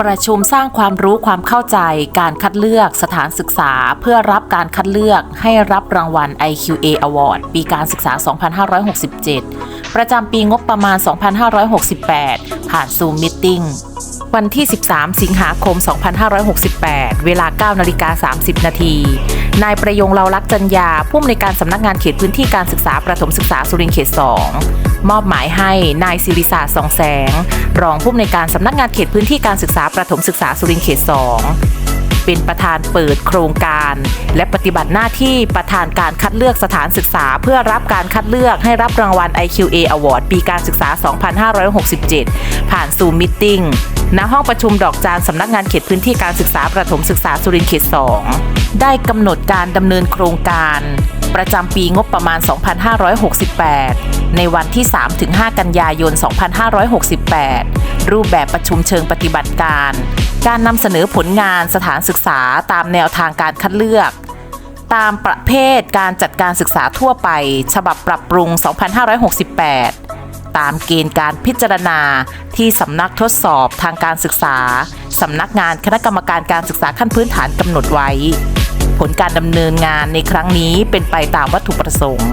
ประชุมสร้างความรู้ความเข้าใจการคัดเลือกสถานศึกษา เพื่อรับการคัดเลือกให้รับรางวัล IQA Award ปีการศึกษา 2567 ประจำปีงบประมาณ 2568 ผ่าน Zoom Meeting วันที่ 13 สิงหาคม 2568 เวลา 9 นาฬิกา 30 นาที นายประยงเราลักษณ์จันยาผู้อำนวยการสำนักงานเขตพื้นที่การศึกษาประถมศึกษาสุรินทร์เขต 2 มอบหมายให้นายศิริศาสตร์สองแสง รองผู้อำนวยการสำนักงานเขตพื้นที่การศึกษาประถมศึกษาสุรินทร์เขต 2 เป็นประธานเปิดโครงการ และปฏิบัติหน้าที่ประธานการคัดเลือกสถานศึกษา เพื่อรับการคัดเลือกให้รับรางวัล IQA Award ปีการศึกษา 2567 ผ่านซูมมิทติ้งณห้องประชุมดอกจานสำนักงานเขตพื้นที่การศึกษาประถมศึกษาสุรินทร์เขต 2 ได้กำหนดการดำเนินโครงการ ประจำปีงบประมาณ 2568 ในวันที่ 3-5 กันยายน 2568 รูปแบบประชุมเชิงปฏิบัติการ การนำเสนอผลงานสถานศึกษาตามแนวทางการคัดเลือก ตามประเภทการจัดการศึกษาทั่วไป ฉบับปรับปรุง 2568 ตามเกณฑ์การพิจารณาที่สำนักทดสอบทางการศึกษา สำนักงานคณะกรรมการการศึกษาขั้นพื้นฐานกำหนดไว้ ผลการดำเนินงานในครั้งนี้เป็นไปตามวัตถุประสงค์